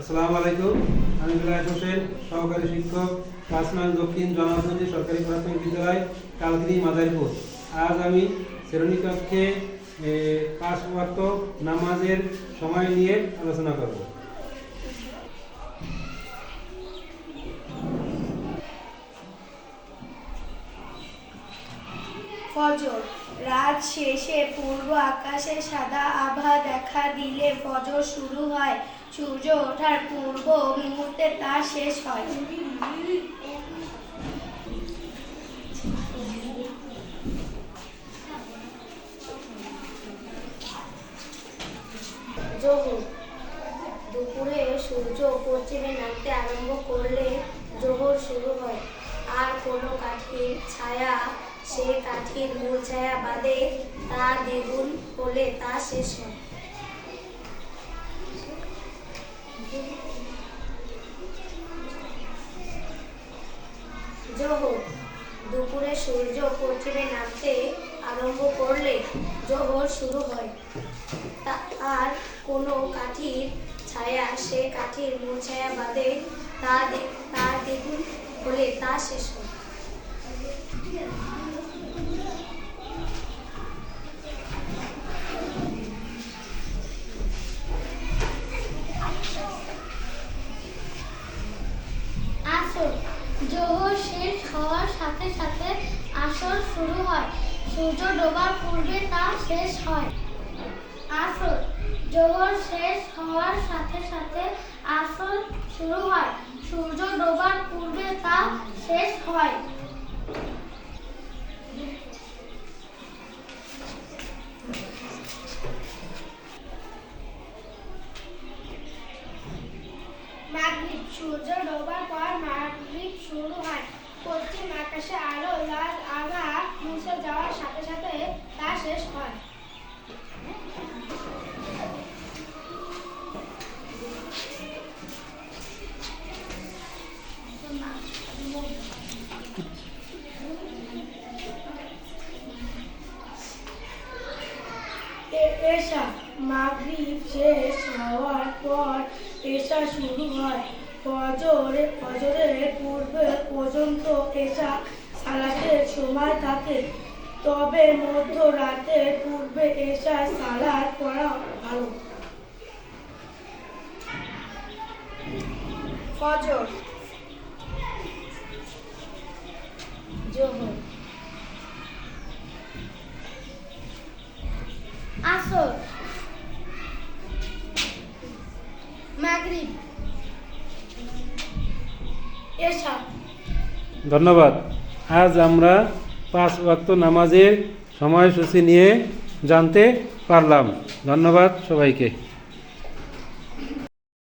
আসসালামু আলাইকুম। আমি বিলাস হোসেন, সহকারী শিক্ষক নং দক্ষিণ জনপতি সরকারি প্রাথমিক বিদ্যালয় কালদিনী মাদারীপুর। আজ আমি শ্রেণি কক্ষে পাঁচ ওয়াক্ত নামাজের সময় নিয়ে আলোচনা করব। ফজর। রাত শেষে পূর্ব আকাশে সাদা আভা দেখা দিলে ফজর শুরু হয়। সূর্য ওঠার পূর্ব মুহূর্তে তা শেষ হয়। জোহর দুপুরে সূর্য পশ্চিমে নামতে আরম্ভ করলে জোহর শুরু হয়। আর কোনো কাঠির ছায়া, সে কাঠির মূল ছায়া বাদে তা দ্বিগুণ হলে তা শেষ হয়। জোহর। দুপুরে সূর্য পশ্চিমে নামতে আরম্ভ করলে জোহর শুরু হয়। তা- আর কোনো কাঠির ছায়া সে কাঠির মূল ছায়া বাদে তা তার দ্বিগুণ হলে তা শেষ হয়। আসর জোহর শেষ হওয়ার সাথে সাথে আসর শুরু হয়। সূর্য ডোবার পূর্বে তা শেষ হয়। আসর। জোহর শেষ হওয়ার সাথে সাথে আসর শুরু হয়। সূর্য ডোবার পূর্বে তা শেষ হয়। সূর্য ডোবার পর মাগরিব শুরু হয়। পশ্চিম আকাশে আলো, লাল আভা মুছে যাওয়ার সাথে সাথে তা শেষ হয়। এ- এশা মাগরিব শেষ হওয়ার পর এশা শুরু হয়। ফজরে ফজরের পূর্বে পর্যন্ত এশা সালাতের সময় থাকে। তবে মধ্যরাতের পূর্বে এশা সালাত পড়া ভালো। ফজর। জোহর। আসর। মাগরিব। ধন্যবাদ। আজ আমরা পাঁচ ওয়াক্ত নামাজের সময়সূচি নিয়ে জানতে পারলাম। ধন্যবাদ সবাইকে।